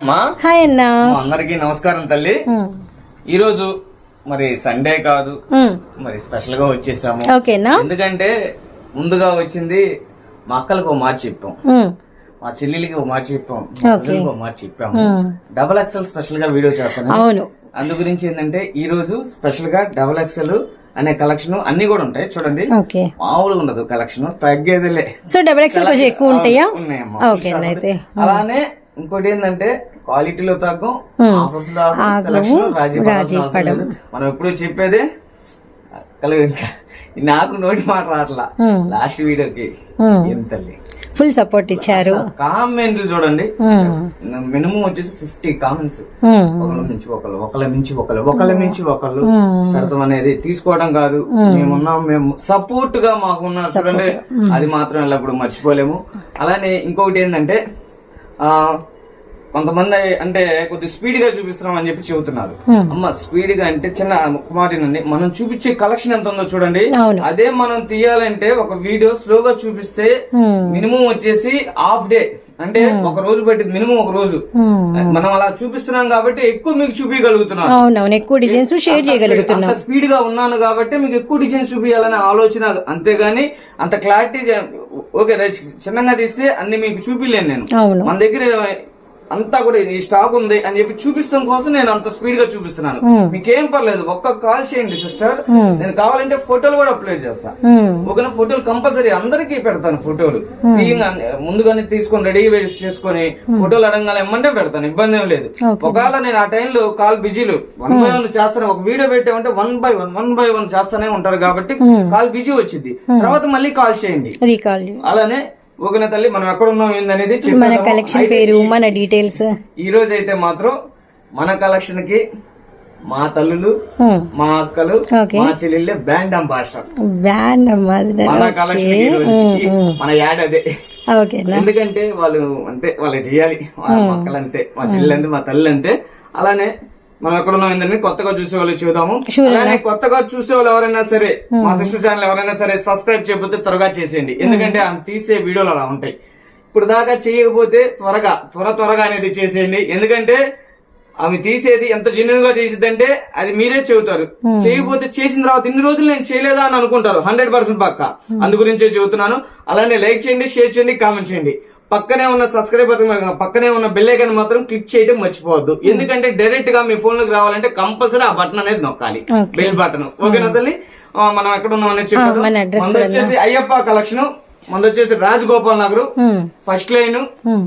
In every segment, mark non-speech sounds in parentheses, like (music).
Hi అన్నా. అందరికి నమస్కారం తల్లి. ఉమ్, ఈ రోజు మరి సండే కాదు. మరి స్పెషల్గా వచ్చేసాము ఓకేనా ఎందుకంటే ముందుగా వచ్చింది మా అక్కలకు మాట చెప్పాం. మా చెల్లెలికి ఒక మాట చెప్పాం. మా ఓకే. పిల్లలకి ఒక మాట చెప్పాము. డబల్ ఎక్సెల్ స్పెషల్గా వీడియో చేస్తాను. అవును. అందు గురించి ఏంటంటే ఈ రోజు స్పెషల్గా డబల్ ఎక్సెల్ అనే కలెక్షన్ అన్ని కూడా ఉంటాయి. చూడండి. మామూలుగా ఉండదు కలెక్షన్. తగ్గేదిలే. సో డబల్ ఎక్స్ఎల్ కొంచెం ఎక్కువ ఉంటాయా. ఓకే అలానే ఇంకోటి ఏంటంటే క్వాలిటీలో తగ్గం. ఆఫర్స్ రాజీ. మనం ఎప్పుడు చెప్పేదే కలుగు ఇంకా నాకు నోటి మాట రాట్లా. లాస్ట్ వీడియోకి. తల్లి. ఫుల్ సపోర్ట్ ఇచ్చారు. కామెంట్లు చూడండి. మినిమం వచ్చేసి ఫిఫ్టీ కామెంట్స్ ఒకళ్ళ మించి ఒకళ్ళు ఒకళ్ళ మించి ఒకళ్ళు ఒకళ్ళ మించి ఒకళ్ళు పెడతాం అనేది తీసుకోవడం కాదు. మేమున్నాం మేము సపోర్ట్గా మాకున్న చూడండి. అది మాత్రం ఎల్లప్పుడు మర్చిపోలేము. అలానే ఇంకొకటి ఏంటంటే ఆ కొంతమంది అంటే కొద్ది స్పీడ్గా చూపిస్తున్నాం అని చెప్పి చెబుతున్నారు. అమ్మ స్పీడ్గా అంటే చిన్న కుమారినండి మనం చూపించే కలెక్షన్ ఎంత ఉందో చూడండి. అదే మనం తీయాలంటే ఒక వీడియో స్లోగా చూపిస్తే మినిమం వచ్చేసి హాఫ్ డే. అంటే ఒక రోజు పట్టింది మినిమం ఒక రోజు. మనం అలా చూపిస్తున్నాం కాబట్టి ఎక్కువ మీకు చూపించగలుగుతున్నాం అవునవును ఎక్కువ డిజైన్స్ షేర్ చేయగలుగుతున్నాం. అంత స్పీడ్గా ఉన్నాను కాబట్టి మీకు ఎక్కువ డిజైన్ చూపించాలనే ఆలోచన అంతేగాని అంత క్లారిటీ ఓకే చిన్నగా తీస్తే అన్ని మీకు చూపిలేను నేను. మన దగ్గర అంతా కూడా ఈ స్టాక్ ఉంది అని చెప్పి చూపిస్తాం కోసం నేను అంత స్పీడ్గా చూపిస్తున్నాను. Hmm. మీకేం పర్లేదు ఒక్క కాల్ చేయండి సిస్టర్ Hmm. నేను కావాలంటే ఫోటోలు కూడా అప్లోడ్ చేస్తా. ఒక ఫోటోలు కంపల్సరీ అందరికీ పెడతాను ఫోటోలు తీయంగానే ముందుగానే తీసుకొని రెడీ చేసుకొని ఫోటోలు అడగానే ఇమ్మంటే పెడతాను ఇబ్బంది ఏం లేదు. ఒకవేళ నేను ఆ టైంలో కాల్ బిజీలు వన్ బై వన్ చేస్తాను ఒక వీడియో పెట్టామంటే one by one one by one చేస్తానే ఉంటారు కాబట్టి కాల్ బిజీ వచ్చింది తర్వాత మళ్ళీ కాల్ చేయండి. అలానే ఒక తల్లి మనం ఎక్కడ ఉన్నాం ఏందనేది మన. కలెక్షన్ పేరు మన డీటెయిల్స్ ఈ రోజు అయితే మాత్రం మన కలెక్షన్కి మా తల్లులు ఉమ్, మా అక్కలు. మా చెల్లెళ్ళే బ్యాండ్ అంబాసిడర్ బ్యాండ్ అది. మన కలెక్షన్ ఈ రోజుకి మన యాడ్ అదే. ఎందుకంటే వాళ్ళు అంతే వాళ్ళు చేయాలి మా మక్కలు అంతే మా చెల్లి అంతే మా తల్లి అంతే అలానే మనం ఎక్కడ ఉన్నాం ఏంటంటే కొత్తగా చూసే వాళ్ళు చూద్దాము. అలానే కొత్తగా చూసే వాళ్ళు ఎవరైనా సరే మా సిస్టర్ ఛానల్ ఎవరైనా సరే సబ్స్క్రైబ్ చేయకపోతే త్వరగా చేసేయండి. ఎందుకంటే ఆమె తీసే వీడియోలు అలా ఉంటాయి. ఇప్పుడు దాకా చేయకపోతే త్వరగా త్వర త్వరగా అనేది చేసేయండి. ఎందుకంటే ఆమె తీసేది ఎంత జెన్యున్గా తీసిద్దంటే అది మీరే చెబుతారు. చేయకపోతే చేసిన తర్వాత ఇన్ని రోజులు నేను చేయలేదా అని అనుకుంటారు. హండ్రెడ్ పర్సెంట్ పక్క. అందు గురించే చెబుతున్నాను. అలానే లైక్ చేయండి షేర్ చేయండి కామెంట్ చేయండి. పక్కనే ఉన్న సబ్స్క్రైబ్ పక్కనే ఉన్న బెల్ ఐకాన్ మాత్రం క్లిక్ చేయడం మర్చిపోవద్దు. ఎందుకంటే డైరెక్ట్గా మీ ఫోన్లోకి రావాలంటే కంపల్సరీ ఆ బటన్ అనేది నొక్కాలి. బెల్ బటన్ ఓకేనా తల్లి మనం ఎక్కడ ఉన్నాం అనేది మనది వచ్చేసి అయ్యప్ప కలెక్షన్ మనది వచ్చేసి రాజగోపాల్ నగర్. ఫస్ట్ లైన్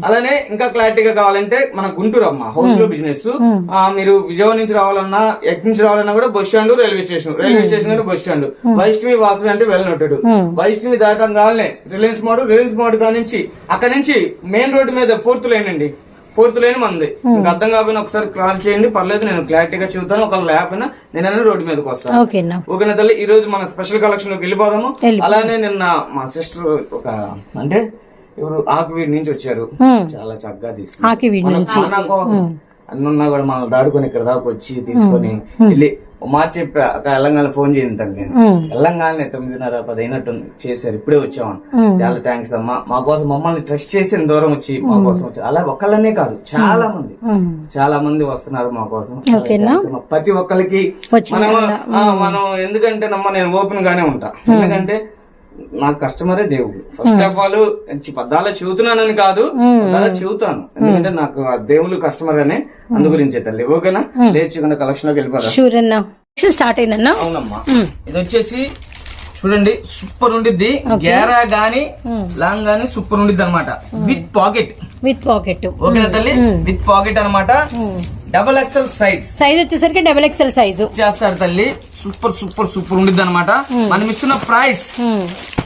అలానే ఇంకా క్లారిటీగా కావాలంటే మన గుంటూరు అమ్మ హౌస్లో బిజినెస్ ఆ, మీరు విజయవాడ నుంచి రావాలన్నా ఎక్కడి నుంచి రావాలన్నా కూడా bus stand railway station railway station అంటే బస్ స్టాండ్ వైష్ణవి వాసవి అంటే వెళ్ళనట్టు వైష్ణవి దాటం కావాలనే రిలయన్స్ మోడ్ రిలయన్స్ మోడ్ నుంచి అక్కడ నుంచి మెయిన్ రోడ్డు మీద ఫోర్త్ లైన్ అండి. ఫోర్త్ లైన్ మంది. మీకు అర్థం కాకపోయినా ఒకసారి కాల్ చేయండి. పర్లేదు నేను క్లారిటీగా చెబుతాను ఒకవేళ లేకపోయినా నేను రోడ్డు మీదకి వస్తాను. ఓకేనా తల్లి? ఈ రోజు మన స్పెషల్ కలెక్షన్లోకి వెళ్ళిపోదాము. వెళ్ళిపోదాం. అలానే నిన్న మా సిస్టర్ ఒక అంటే ఎవరు ఆకువీడి నుంచి వచ్చారు. ఉమ్, చాలా చక్కగా తీసుకున్నారు. కోసం అన్నున్నా కూడా మనం దాడుకొని ఇక్కడ దాకా వచ్చి తీసుకొని వెళ్ళి అక్క ఎల్లంగానే ఫోన్ చేయండి తల్లి నేను. ఎల్లంగానే తొమ్మిదిన్నర పది అయినట్టు చేశారు ఇప్పుడే వచ్చామని. చాలా థ్యాంక్స్ అమ్మా. మా కోసం మమ్మల్ని ట్రస్ట్ చేసి దూరం వచ్చి మా కోసం వచ్చారు. అలా ఒక్కళ్ళనే కాదు చాలా మంది చాలా మంది వస్తున్నారు మా కోసం. ప్రతి ఒక్కరికి మనం మనం ఎందుకంటే నమ్మ నేను ఓపెన్ గానే ఉంటా. ఎందుకంటే నా కస్టమరే దేవుడు. ఫస్ట్ ఆఫ్ ఆల్ పద్దాల చెబుతున్నానని కాదు పద్దాల చెబుతాను ఎందుకంటే నాకు ఆ దేవుళ్ళు కస్టమర్ అనే అందు గురించే తల్లి. ఓకేనా? లేచుకున్న కలెక్షన్లోకి నెక్స్ట్ స్టార్ట్ అయిందన్నా? అవునమ్మా. ఇది వచ్చేసి చూడండి సూపర్ ఉండిద్ది. గేరా గాని లాంగ్ గాని సూపర్ ఉండిద్ది అనమాట విత్ పాకెట్ విత్ పాకెట్ ఓకేనా తల్లి? విత్ పాకెట్ అన్నమాట. డబల్ ఎక్సెల్ సైజ్ సైజ్ వచ్చేసరికి డబల్ ఎక్స్ఎల్ సైజు చేస్తారు తల్లి. సూపర్ సూపర్ సూపర్ ఉండిద్ది అనమాట మనం ఇస్తున్న ప్రైస్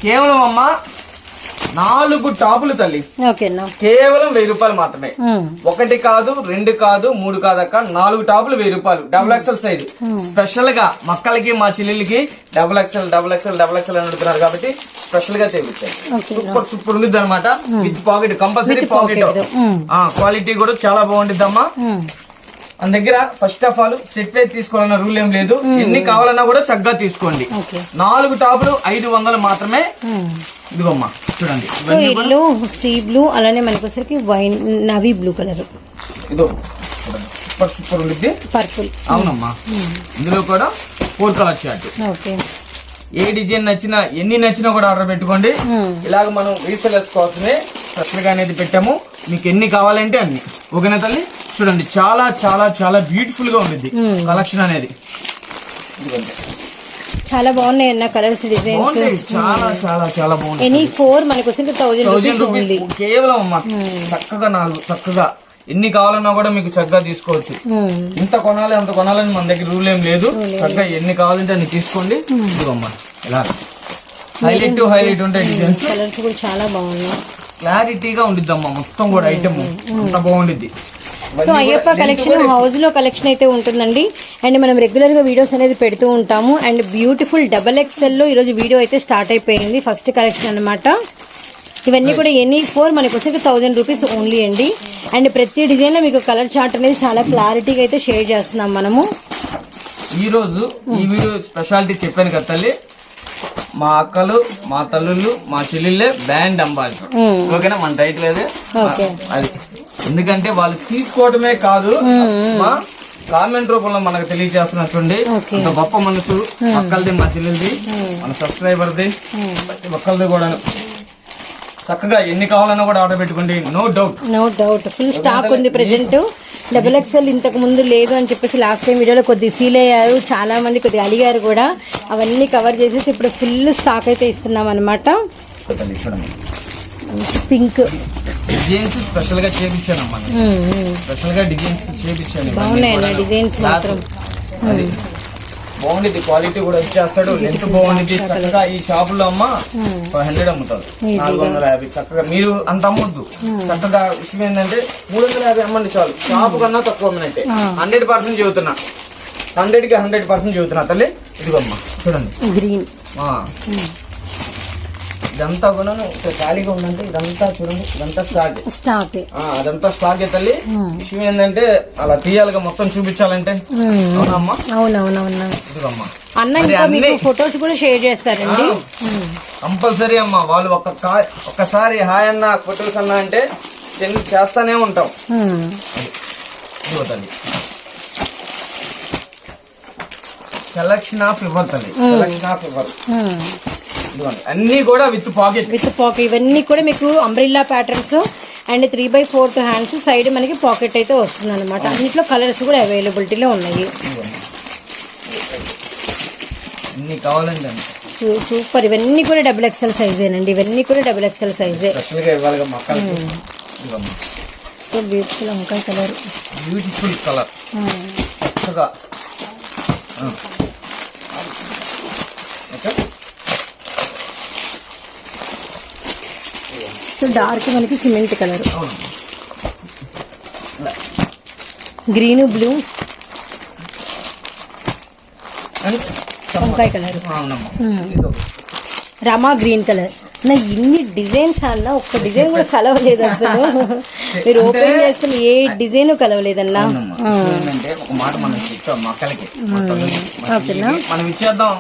కేవలం అమ్మ నాలుగు టాపులు తల్లి. కేవలం వెయ్యి రూపాయలు మాత్రమే. ఒకటి కాదు రెండు కాదు మూడు కాదు అక్క నాలుగు టాపులు వెయ్యి రూపాయలు. Double XL size. స్పెషల్గా మక్కలకి మా చెల్లెళ్ళకి double XL double XL double XL అని అడుగుతున్నారు కాబట్టి స్పెషల్గా ఓకేనా సూపర్ సూపర్ ఉండిద్ది అనమాట with pocket compulsory pocket. Quality కూడా చాలా బాగుండిద్ది అమ్మా ఉమ్, మన దగ్గర first of all set wise తీసుకోవాలన్న రూల్ ఏం లేదు. ఎన్ని కావాలన్నా కూడా చక్కగా తీసుకోండి. నాలుగు టాపులు ఐదు వందలు మాత్రమే. ఉమ్. ఇదిగోమ్మా చూడండి. సో ఇల్లు సీ బ్లూ అలానే మనకి వచ్చరికి వైన్ నవీ బ్లూ కలర్ ఇదో సూపర్ సూపర్ ఉండిద్ది. పర్పుల్ అవునమ్మా. ఇందులో కూడా ఫోర్ కలర్ చార్ట్ ఓకే ఏ డిజైన్ నచ్చినా ఎన్ని నచ్చినా కూడా ఆర్డర్ పెట్టుకోండి. ఇలాగ మనం రీసెలర్స్ కోసమే స్పెషల్గా అనేది పెట్టాము. మీకు ఎన్ని కావాలంటే అన్ని. ఓకేనా తల్లి? చూడండి చాలా చాలా చాలా బ్యూటిఫుల్గా Hmm. కలెక్షన్ అనేది. చాలా బాగున్నాయి అన్న కలర్స్ డిజైన్స్ బాగుంటాయి. చాలా చాలా చాలా బాగుంది ఎనీ ఫోర్ మనకు థౌజండ్ రూపీస్ కేవలం చక్కగా నాలుగు చక్కగా ఎన్ని కావాలన్నా కూడా మీకు చక్కగా తీసుకోవచ్చు. ఇంత కొనాలి అంత కొనాలని మన దగ్గర రూల్ ఏం లేదు. చక్కగా ఎన్ని కావాలంటే అన్ని తీసుకోండి. ఇదిగోమ్మా ఇలా. హైలైట్ హైలైట్ ఉంటాయి డిజైన్స్ కలర్స్ కూడా చాలా బాగున్నాయి. క్లారిటీగా ఉండిద్దమ్మా మొత్తం కూడా ఐటమ్ అంత బాగుండిద్ది. సో అయ్యప్ప కలెక్షన్ హౌస్లో కలెక్షన్ అయితే ఉంటుందండి. అండ్ మనం రెగ్యులర్గా వీడియోస్ అనేది పెడుతూ ఉంటాము. అండ్ బ్యూటిఫుల్ డబల్ ఎక్స్ఎల్లో ఈరోజు వీడియో అయితే స్టార్ట్ అయిపోయింది. ఫస్ట్ కలెక్షన్ అన్నమాట. ఇవన్నీ కూడా ఎనీ ఫోర్ మనకు వచ్చేసి థౌజండ్ రూపీస్ ఓన్లీ అండి. అండ్ ప్రతి డిజైన్లో మీకు కలర్ చార్ట్ అనేది చాలా క్లారిటీగా అయితే షేర్ చేస్తున్నాం మనము. ఈ రోజు ఈ వీడియో స్పెషాలిటీ చెప్పాను కదా తల్లి. మా అక్కలు మా తల్లుళ్ళు మా చెల్లెళ్ళే బ్యాండ్ అంబాసిడర్. మ్మ్. ఓకేనా? మన టైటిల్ అదే ఓకే. అది. ఎందుకంటే వాళ్ళు తీసుకోవడమే కాదు మా కామెంట్ రూపంలో మనకు ఓకే. అంత గొప్ప మనసు అక్కలది మా చెల్లెలది. మన సబ్స్క్రైబర్ది ప్రతి ఒక్కరిది కూడా చక్కగా ఎన్ని కావాలన్నా కూడా ఆర్డర్ పెట్టుకోండి. No doubt no doubt full stock ఉంది ప్రెజెంట్ డబుల్ ఎక్స్ఎల్ ఇంతకు ముందు లేదు అని చెప్పేసి లాస్ట్ టైం వీడియోలో కొద్దిగా ఫీల్ అయ్యారు. చాలా మంది కొద్దిగా అడిగారు కూడా. అవన్నీ కవర్ చేసేసి ఇప్పుడు ఫుల్ స్టాక్ అయితే ఇస్తున్నాం అనమాట పింక్ డిజైన్స్ స్పెషల్గా చేపించానమ్మా స్పెషల్గా డిజైన్స్ చేపించాను బాగున్నాయి. డిజైన్స్ మాత్రం. బాగుండిద్ది క్వాలిటీ కూడా వచ్చేస్తాడు లెంత్ బాగుండిద్ది చక్కగా ఈ షాపులో అమ్మ ఫైవ్ హండ్రెడ్ అమ్ముతారు. నాలుగు వందల యాభై చక్కగా. మీరు అంత అమ్మొద్దు. చక్కగా విషయం ఏంటంటే మూడు వందల యాభై అమ్మండి చాలు. షాపు కన్నా తక్కువ అమ్మనైతే హండ్రెడ్ పర్సెంట్ చెబుతున్నా. హండ్రెడ్కి హండ్రెడ్ పర్సెంట్ చెబుతున్నా తల్లి. ఇదిగోమ్మా చూడండి. గ్రీన్. ఇదంతా కూడా ఖాళీగా ఉందంటే ఇదంతా చూడండి ఇదంతా స్టాక్ స్టాక్ అదంతా స్టాక్ తల్లి. విషయం ఏంటంటే అలా తీయాలిగా మొత్తం చూపించాలంటే. అవునమ్మా. అవునవునవునా. ఇదిగమ్మా. అన్న మరి ఇంకా మీకు అన్ని- ఫొటోస్ కూడా షేర్ చేస్తారండి. కంపల్సరీ అమ్మా వాళ్ళు ఒక్క కా- ఒక్కసారి హాయ్ అన్న ఫొటోస్ అన్న అంటే చేస్తానే ఉంటాం. తల్లి. సెలక్షన్ ఆఫ్ ఇవ్వరు తల్లి? Selection of. ఇదిగోండి అన్ని కూడా విత్ పాకెట్ విత్ పాకెట్ ఇవన్నీ కూడా మీకు umbrella patterns and three by fourth hands side మనకి పాకెట్ అయితే వస్తుంది అనమాట అన్నిట్లో కలర్స్ కూడా అవైలబిలిటీలో ఉన్నాయి. కావాలండి సూపర్ ఇవన్నీ కూడా డబుల్ ఎక్స్ఎల్ సైజేనండి ఇవన్నీ కూడా డబుల్ ఎక్స్ఎల్ సైజే సో బ్యూటిఫుల్ వంకాయ కలర్ బ్యూటిఫుల్ కలర్ చక్కగా ఆ. ఓకే సో డార్క్ మనకి సిమెంట్ కలర్ గ్రీన్ బ్లూ వంకాయ కలర్. రమా గ్రీన్ కలర్ నా ఇన్ని డిజైన్స్ అన్న ఒక్క డిజైన్ కూడా కలవలేదు అసలు. మీరు ఓపెన్ చేస్తే ఏ డిజైన్ కలవలేదన్నా? ఒక మాట మనం చెప్తాం మక్కలకి మనం ఇచ్చేద్దాం.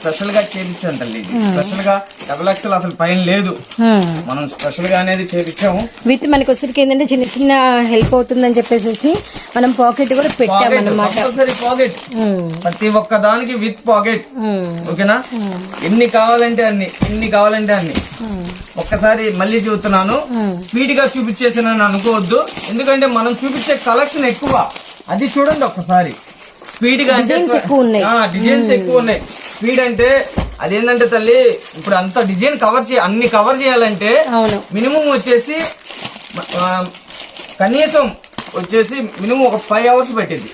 స్పెషల్గా చేపించాం తల్లి. స్పెషల్గా డబుల్ ఎక్స్ఎల్ అసలు పైన లేదు. మనం స్పెషల్గా అనేది చేపించాము. విత్ మనకి వచ్చరికి ఏంటంటే చిన్న చిన్న హెల్ప్ అవుతుందని చెప్పేసి మనం పాకెట్ కూడా పెట్టామన్నమాట. Compulsory pocket. ప్రతి ఒక్క దానికి విత్ పాకెట్. ఓకేనా? ఎన్ని కావాలంటే అన్ని ఎన్ని కావాలంటే అన్ని. ఒక్కసారి మళ్ళీ చూస్తున్నాను స్పీడ్గా చూపించేసానని అనుకోవద్దు. ఎందుకంటే మనం చూపించే కలెక్షన్ ఎక్కువ. అది చూడండి ఒక్కసారి. స్పీడ్గా. డిజైన్స్ ఎక్కువ ఉన్నాయి. స్పీడ్ అంటే అదేంటంటే తల్లి ఇప్పుడు అంత డిజైన్ కవర్ చేయ అన్ని కవర్ చేయాలంటే మినిమం వచ్చేసి కనీసం వచ్చేసి మినిమం ఒక ఫైవ్ అవర్స్ పెట్టింది.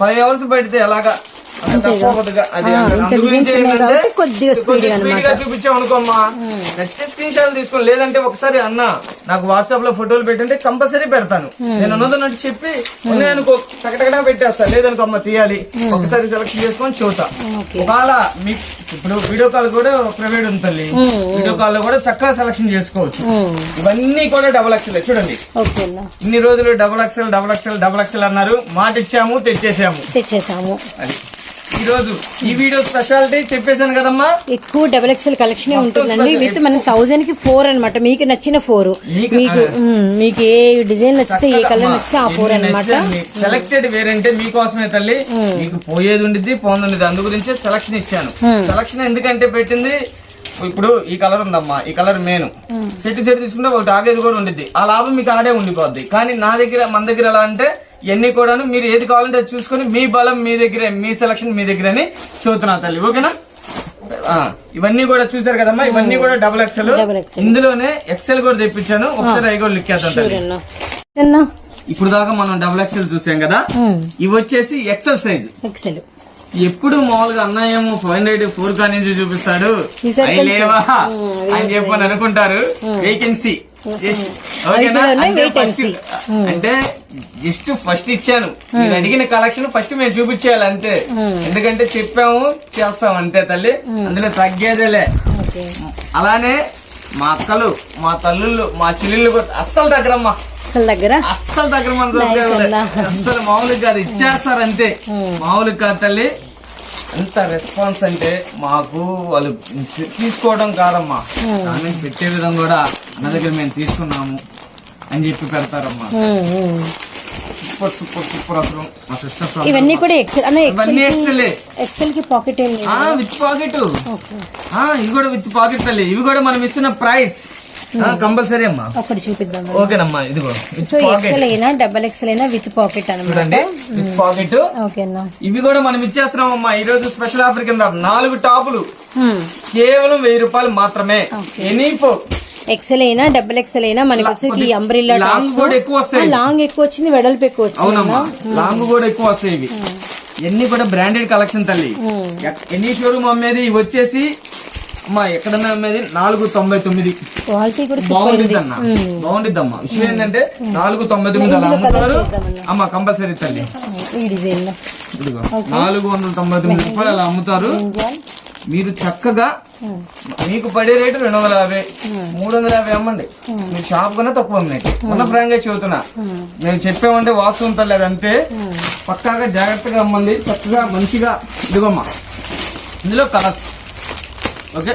ఫైవ్ అవర్స్ పెడితే ఎలాగా కొద్దిగా నచ్చితే స్క్రీన్ షాట్ తీసుకోండి. లేదంటే ఒకసారి అన్న నాకు వాట్సాప్లో ఫోటోలు పెట్టంటే కంపల్సరీ పెడతాను. నేను ఉన్నదన్నట్టు చెప్పి ఉన్నాయనుకో టకటకటా పెట్టేస్తా. లేదనుకో అమ్మ తీయాలి ఒకసారి సెలెక్షన్ చేసుకొని చూస్తా. ఒకవేళ మీకు ఇప్పుడు వీడియో కాల్ కూడా ప్రైవేట్ ఉంటుంది వీడియో కాల్లో కూడా చక్కగా సెలెక్షన్ చేసుకోవచ్చు. ఇవన్నీ కూడా డబల్ ఎక్సెల్ చూడండి. ఇన్ని రోజులు double XL double XL double XL అన్నారు. మాట ఇచ్చాము తెచ్చేసాము. తెచ్చేసాము. అది. ఈ రోజు ఈ వీడియో స్పెషాలిటీ చెప్పేశాను కదమ్మా. ఎక్కువ డబుల్ ఎక్స్ఎల్ కలెక్షన్ ఉంటుందండి. విత్ మన థౌజండ్కి ఫోర్ అనమాట మీకు నచ్చిన ఫోర్ మీకు- మీకు ఏ డిజైన్ నచ్చితే ఏ కలర్ నచ్చితే ఆ ఫోర్ అనమాట సెలెక్టెడ్ వేరంటే మీకోసమే తల్లి. మీకు పోయేది ఉండిద్ది పోంది అందు గురించి సెలక్షన్ ఇచ్చాను. సెలక్షన్ ఎందుకంటే పెట్టింది? ఇప్పుడు ఈ కలర్ ఉందమ్మా. ఈ కలర్ మేను సెట్ సెట్ తీసుకుంటే ఒకటి ఆగేది కూడా ఉండిద్ది. ఆ లాభం మీకు ఆడే ఉండిపోద్ది. కానీ నా దగ్గర మన దగ్గర ఎలా అంటే ఇవన్నీ కూడాను మీరు ఏది కావాలంటే అది చూసుకొని మీ బలం మీ దగ్గరే మీ సెలక్షన్ మీ దగ్గర అని చెబుతున్నా తల్లి. ఓకేనా? ఇవన్నీ కూడా చూసారు కదమ్మా ఇవన్నీ కూడా డబుల్ ఎక్సెల్. ఇందులోనే ఎక్సెల్ కూడా తెప్పించాను. ఒకసారి అవి కూడా లిక్కేద్దాం ఇప్పుడు దాకా మనం డబుల్ ఎక్సెల్ చూసాం కదా? ఇవి వచ్చేసి ఎక్సెల్ సైజ్ ఎక్సెల్ ఎప్పుడు మామూలుగా అన్నయ్య ఏమో ఫైవ్ హండ్రెడ్ ఫోర్ కా నుంచి చూపిస్తాడు. అయి లేవా? అని చెప్పని అనుకుంటారు. వేకెన్సీ అంటే జస్ట్ ఫస్ట్ ఇచ్చాను. మీరు అడిగిన కలెక్షన్ ఫస్ట్ మేము చూపించేయాలి అంతే. ఎందుకంటే చెప్పాము చేస్తాం అంతే తల్లి. అందులో తగ్గేదేలే. అలానే మా అక్కలు మా తల్లుళ్ళు మా చెల్లెళ్ళు కూడా అస్సలు దగ్గరమ్మా అసలు దగ్గర అస్సలు దగ్గర మన. అన్నా. అస్సలు మామూలుగా కాదు ఇచ్చేస్తారు అంతే మామూలుగా కాదు తల్లి. ఎంత రెస్పాన్స్ అంటే మాకు వాళ్ళు తీసుకోవడం కాదమ్మా. దాని పెట్టే విధం కూడా అన్న దగ్గర మేము తీసుకున్నాము అని చెప్పి పెడతారమ్మా. మ్మ్, మ్మ్. సూపర్ సూపర్ సూపర్ అసలు మా సిస్టర్స్ ఇవన్నీ కూడా ఎక్సెల్ అన్న ఇవన్నీ ఎక్సెల్ ఎక్సెల్కి పాకెట్ ఏం లేదు. విత్ పాకెట్ ఇవి కూడా విత్ పాకెట్ తల్లి. ఇవి కూడా మనం ఇస్తున్న ప్రైస్ కంపల్సరీ అమ్మా. ఒకటి చూపిద్దాం. ఓకేనమ్మా విత్ సో ఎక్సెల్ అయినా డబల్ ఎక్సెల్ అయినా విత్ పాకెట్ అనమాట విత్ పాకెట్ ఓకే అన్న. ఇవి కూడా మనం ఇచ్చేస్తున్నాం అమ్మా ఈ రోజు స్పెషల్ ఆఫర్ కింద నాలుగు టాపులు. మ్మ్. కేవలం వెయ్యి రూపాయలు మాత్రమే. ఎనీ ఫోర్ ఎక్సెల్ అయినా డబుల్ ఎక్సెల్ అయినా మనకి వచ్చేసి అంబ్రిల్లా లాంగ్ కూడా ఎక్కువ వస్తాయి. లాంగ్ ఎక్కువ వచ్చింది వెడల్పు ఎక్కువ వచ్చింది అవునమ్మా. లాంగ్ కూడా ఎక్కువ వస్తాయి ఇవి. ఎన్ని కూడా బ్రాండెడ్ కలెక్షన్ తల్లి. ఎక్- ఎనీ షోరూమ్ అమ్మేది ఇవి వచ్చేసి అమ్మా ఎక్కడన్నా అమ్మేది నాలుగు తొంభై తొమ్మిది. క్వాలిటీ కూడా సూపర్ బాగుంటుంది అన్న బాగుంటుంది అమ్మా విషయం ఏంటంటే నాలుగు తొంభై తొమ్మిది అలా అమ్ముతారు అమ్మా కంపల్సరీ తల్లి. ఈ డిజైన్లో. ఇదిగో నాలుగు వందల తొంభై తొమ్మిది రూపాయలు అలా అమ్ముతారు. మీరు చక్కగా మీకు పడే రేటు రెండు వందల యాభై మూడు వందల యాభై అమ్మండి. మీరు షాప్ కన్నా తక్కువ ఉన్న ఫ్రాంక్గా చెబుతున్నా. నేను చెప్పామంటే వాస్తవం తల్లేదు అంతే. పక్కాగా జాగ్రత్తగా అమ్మండి. చక్కగా మంచిగా ఇదిగోమ్మా. ఇందులో కలర్స్ ఓకే?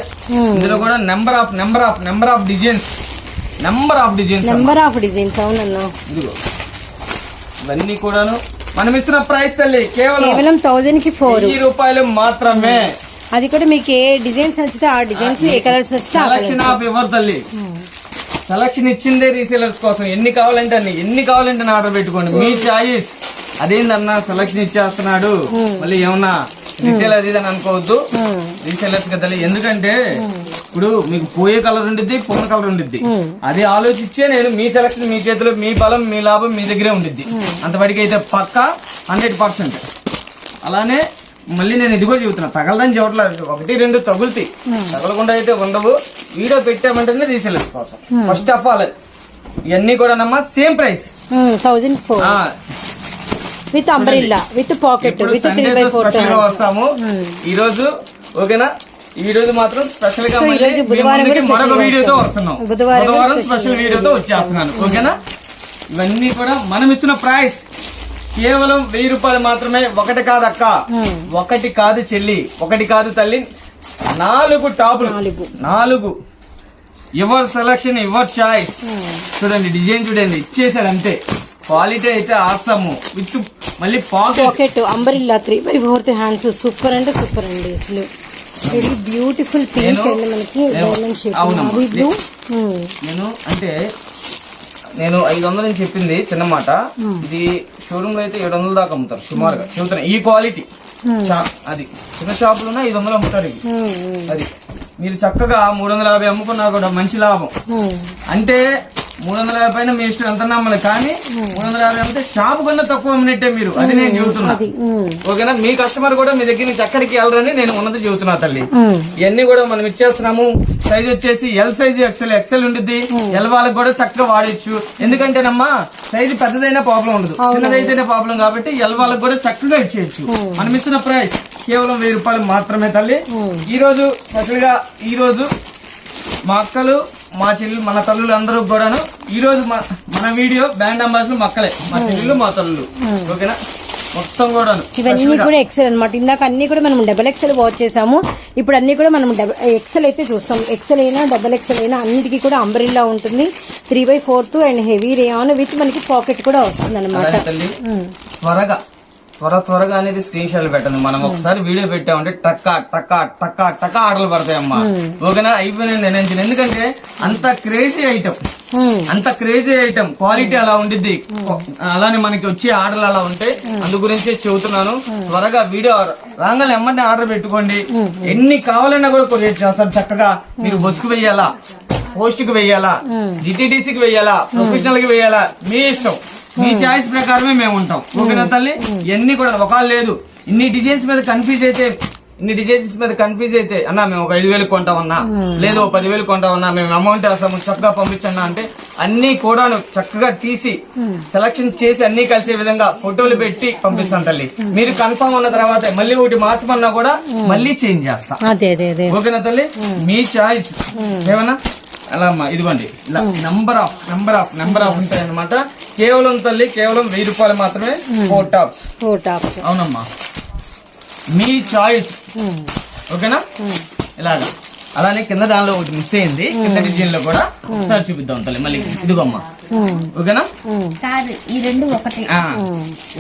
ఇందులో కూడా number of number of number of designs number of designs number of designs అవునన్నా. ఇదిగో. ఇవన్నీ కూడాను. మనం ఇస్తున్న ప్రైస్ తల్లి కేవలం కేవలం థౌజండ్కి ఫోర్ రూపాయలు మాత్రమే. అది కూడా మీకు ఏ డిజైన్స్ నచ్చితే ఆ డిజైన్స్ ఏ కలర్స్ నచ్చితే సెలక్షన్ ఆఫ్ ఎవరు తల్లి. సెలక్షన్ ఇచ్చిందే రీసేలర్స్ కోసం. ఎన్ని కావాలంటే అన్ని ఎన్ని కావాలంటే ఆర్డర్ పెట్టుకోండి. మీ చాయిస్ అదేందన్నా సెలక్షన్ ఇచ్చేస్తున్నాడు. మళ్ళీ ఏమన్నా రిటైల్ అది ఇది అని అనుకోవద్దు. రీసేలర్స్ కదా ఎందుకంటే ఇప్పుడు మీకు పోయే కలర్ ఉండిద్ది పోన కలర్ ఉండిద్ది. అది ఆలోచించే నేను మీ సెలక్షన్ మీ చేతిలో మీ బలం మీ లాభం మీ దగ్గరే ఉండిద్ది. అంతవరకు అయితే పక్కా హండ్రెడ్ పర్సెంట్ అలానే మళ్ళీ నేను ఇది కూడా చెబుతున్నా. తగలదని చెప్పట్లేదు ఒకటి రెండు తగులుతాయి. తగలకుండా అయితే ఉండవు. వీడియో పెట్టామంటేనే రీసేలర్స్ కోసం ఫస్ట్ ఆఫ్ ఆల్ ఇవన్నీ కూడా నమ్మా same price thousand four with umbrella with pocket with three by four వస్తాము. ఈ రోజు ఓకేనా? ఈ రోజు మాత్రం స్పెషల్గా మరొక వీడియోతో వస్తాం. వస్తున్నాం. బుధవారం స్పెషల్ వీడియోతో వచ్చేస్తున్నాను. ఓకేనా? ఇవన్నీ కూడా మనం ఇస్తున్న ప్రైస్ కేవలం వెయ్యి రూపాయలు మాత్రమే ఒకటి కాదు అక్క ఒకటి కాదు చెల్లి. ఒకటి కాదు తల్లి. నాలుగు టాపులు. నాలుగు. ఎవర్ సెలక్షన్ ఎవర్ చాయిస్ చూడండి డిజైన్ చూడండి. ఇచ్చేసాడు అంతే. క్వాలిటీ అయితే ఆస్తాము విత్ మళ్ళీ pocket umbrella three by fourth hands super అంటే సూపర్ అండి అసలు. వెరీ బ్యూటిఫుల్ పింక్ అండి మనకి బ్లూ నేను అంటే నేను ఐదు వందలు అని చెప్పింది చిన్న మాట. ఇది షోరూమ్లో అయితే ఏడు వందల దాకా అమ్ముతారు సుమారుగా. చెబుతున్నా ఈ క్వాలిటీ అది. చిన్న షాపులోనే ఐదు వందలు అమ్ముతారు ఇది. అది. మీరు చక్కగా మూడు వందల యాభై అమ్ముకున్నా కూడా మంచి లాభం. అంటే మూడు వందల యాభై పైన మీ ఇష్టం ఎంత నమ్మలేదు కానీ మూడు వందల యాభై అమ్మితే షాప్ కన్నా తక్కువ అమ్మినట్టే మీరు. అది నేను చెబుతున్నా. ఓకేనా? మీ కస్టమర్ కూడా మీ దగ్గర నుంచి ఎక్కడికి వెళ్ళరని నేను ఉన్నది చెబుతున్నా తల్లి. ఇవన్నీ కూడా మనం ఇచ్చేస్తున్నాము. సైజ్ వచ్చేసి ఎల్ సైజ్ ఎక్సెల్ ఎక్సెల్ ఉండిద్ది. ఎల్ వాళ్ళకి కూడా చక్కగా వాడచ్చు. ఎందుకంటేనమ్మా సైజ్ పెద్దదైనా ప్రాబ్లం ఉండదు. చిన్నదైతేనే ప్రాబ్లం కాబట్టి ఎల్ వాళ్ళకి కూడా చక్కగా ఇచ్చేయచ్చు. మనం ఇస్తున్న ప్రైస్ కేవలం వెయ్యి రూపాయలు మాత్రమే తల్లి. ఈ రోజు స్పెషల్గా ఈ రోజు మా అక్కలు మా చెల్లెలు మన తల్లులు అందరూ కూడాను ఈ రోజు మన వీడియో బ్యాండ్ అంబాసిడర్ మక్కలే. మా చెల్లెలు మా తల్లులు. ఓకేనా? మొత్తం కూడా ఇవన్నీ కూడా ఎక్సెల్ అన్నమాట. ఇందాక అన్ని కూడా మనం డబల్ ఎక్సెల్ వాచ్ చేసాము ఇప్పుడు అన్ని కూడా మనం డబల్ ఎక్సెల్ అయితే చూస్తాం. ఎక్సెల్ అయినా డబల్ ఎక్సెల్ అయినా అన్నిటికీ కూడా అంబ్రిల్లా ఉంటుంది. Three by fourth and heavy rayon with మనకి పాకెట్ కూడా వస్తుంది అనమాట తల్లి. త్వరగా త్వర త్వరగా అనేది స్క్రీన్ షాట్ పెట్టండి. మనం ఒకసారి వీడియో పెట్టామంటే టక్క టక్క టక్క టక్క ఆటలు పడతాయి అమ్మా. ఓకేనా? అయిపోయినాయి నేను ఎందుకంటే అంత క్రేజీ ఐటమ్ అంత క్రేజీ ఐటమ్ క్వాలిటీ అలా ఉండిద్ది. అలానే మనకి వచ్చే ఆర్డర్లు అలా ఉంటాయి అందు గురించే చెబుతున్నాను. త్వరగా వీడియో రాగానే ఎమ్మటే ఆర్డర్ పెట్టుకోండి. ఎన్ని కావాలన్నా కూడా కొరియర్ చేస్తారు చక్కగా. మీరు బొసుకు వెయ్యాలా? పోస్ట్కి వెయ్యాలా? జిటిడిసికి వెయ్యాలా ప్రొఫెషనల్కి వెయ్యాలా? మీ ఇష్టం. మీ చాయిస్ ప్రకారమే మేము ఉంటాం. ఓకేనా తల్లి? ఇవన్నీ కూడా ఒక లేదు. ఇన్ని డిజైన్స్ మీద కన్ఫ్యూజ్ అయితే ఇన్ని డిజైన్స్ మీద కన్ఫ్యూజ్ అయితే అన్నా మేము ఒక ఐదు వేలు కొంటామన్నా లేదు ఒక పదివేలు కొంటామన్నా మేము అమౌంట్ వేస్తాము చక్కగా పంపించన్నా అంటే అన్ని కూడా చక్కగా తీసి సెలక్షన్ చేసి అన్ని కలిసే విధంగా ఫోటోలు పెట్టి పంపిస్తాం తల్లి. మీరు కన్ఫర్మ్ ఉన్న తర్వాత మళ్ళీ ఒకటి మార్చమన్నా కూడా మళ్ళీ చేంజ్ చేస్తా. ఓకేనా తల్లి? మీ చాయిస్ ఏమన్నా? అలా అమ్మా ఇదిగోండి. ఇలా number of number of number of ఉంటాయి అనమాట కేవలం తల్లి కేవలం వెయ్యి రూపాయలు మాత్రమే ఫోర్ టాప్స్. Four tops. అవునమ్మా. మీ చాయిస్. ఓకేనా? ఇలాగా. అలానే కింద దానిలో ఒకటి మిస్ అయింది. కింద డిజైన్లో కూడా ఒకసారి చూపిద్దాం తల్లి. మళ్ళీ ఇదిగోమ్మా. ఓకేనా? ఈ రెండు ఒకటి.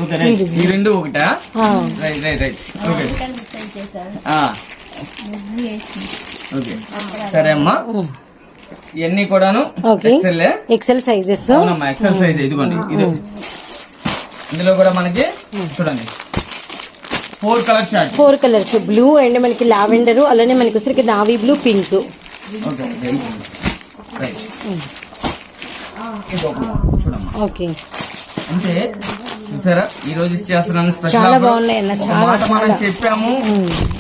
Okay right. ఈ రెండు ఒకటా? Right right right. ఓకే. ఆ, ఓకే. సరే అమ్మా. ఇవన్నీ కూడాను ఎక్సెల్ ఎక్సెల్ సైజెస్ అవునమ్మా ఎక్సెల్ సైజ్ ఇదిగోండి ఇది. ఇందులో కూడా మనకి చూడండి. Four colour chart four colours blue and మనకి లావెండర్ అలానే మనకి వచ్చరికి నావీ బ్లూ పింక్ ఓకే చూసారా? ఈ రోజు ఇచ్చేస్తున్నాను స్పెషల్ చాలా. బాగున్నాయి మాట మనం. చెప్పాము.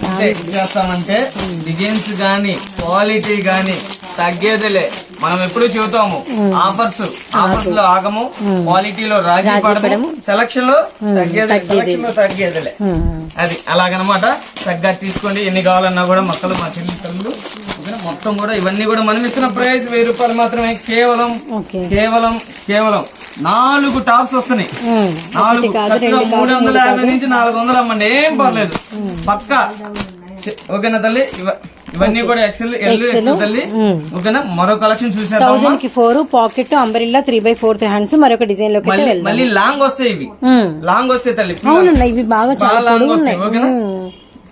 అంటే ఇచ్చేస్తామంటే డిజైన్స్ గాని క్వాలిటీ గాని తగ్గేదిలే. మనం ఎప్పుడు చెబుతాము ఆఫర్స్ ఆఫర్స్లో ఆగము క్వాలిటీలో రాజీ పడము సెలక్షన్లో తగ్గేది సెలక్షన్లో తగ్గేదిలే. అది అలాగనమాట. చక్కగా తీసుకోండి ఎన్ని కావాలన్నా కూడా మొక్కలు మా చెల్లి తల్లు? మొత్తం కూడా ఇవన్నీ కూడా మనం ఇస్తున్న ప్రైస్ వెయ్యి రూపాయలు మాత్రమే. కేవలం కేవలం కేవలం నాలుగు టాప్స్ వస్తున్నాయి. నాలుగు మూడు వందల యాభై నుంచి నాలుగు వందలు అమ్మండి. ఏం పర్లేదు. పక్క. ఓకేనా తల్లి? ఇవ- ఇవన్నీ కూడా ఎక్సెల్ ఎల్ ఎక్సెల్ తల్లి. ఓకేనా? మరో కలెక్షన్కి four pocket umbrella three by fourth hands మరొక డిజైన్ అయితే మళ్ళీ లాంగ్ వస్తాయి ఇవి. లాంగ్ వస్తాయి తల్లి ఇవి బాగా చాలా లాంగ్ వస్తాయి ఓకేనా?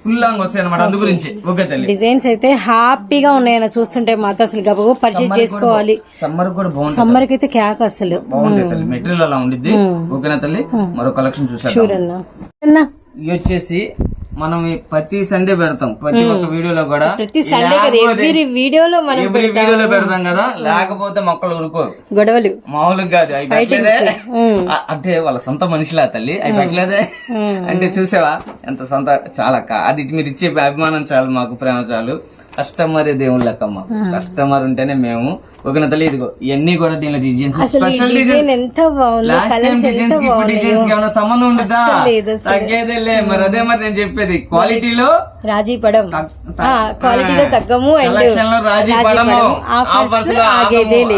ఫుల్ లాంగ్ వస్తాయి అనమాట అందు గురించి. ఓకే తల్లి. డిజైన్స్ అయితే హ్యాపీగా ఉన్నాయన్న చూస్తుంటే మాత్రం అసలు గబగబ పర్చేజ్ చేసుకోవాలి. సమ్మర్ కూడా బాగుంటుంది సమ్మర్కి అయితే క్యాక్ అసలు. తల్లి. మెటీరియల్ అలా ఉండిద్ది. ఓకేనా తల్లి? మరో కలెక్షన్ అన్న అన్నా. ఇవి వచ్చేసి మనం ప్రతి సండే పెడతాం. ప్రతి ఒక్క వీడియోలో కూడా. ప్రతి సండే కదా ఎవ్రీ వీడియోలో మనం ఎవ్రీ వీడియోలో పెడతాం కదా లేకపోతే మొక్కలు ఉరుకోరు గొడవలు. మామూలుగా కాదు అవి పెట్టలేదే. అంటే వాళ్ళ సొంత మనిషిలా తల్లి అవి పెట్టలేదే. అంటే చూసావా ఎంత సొంత చాలా అది మీరు ఇచ్చే అభిమానం చాలు మాకు ప్రేమ చాలు. కస్టమర్ దేవుళ్ళ లెక్కమ్మ కస్టమర్ ఉంటేనే మేము ఒక తల్లి? ఇదిగో ఇవన్నీ కూడా దీనిలో డిజైన్స్ స్పెషల్ డిజైన్ ఎంత డిజైన్స్ ఇప్పుడు డిజైన్స్ ఏమైనా సంబంధం ఉండదా. తగ్గేదేలే. మరి అదే మరి నేను చెప్పేది. క్వాలిటీలో రాజీ పడం. క్వాలిటీలో తగ్గము రాజీ పడము. ఆఫర్స్.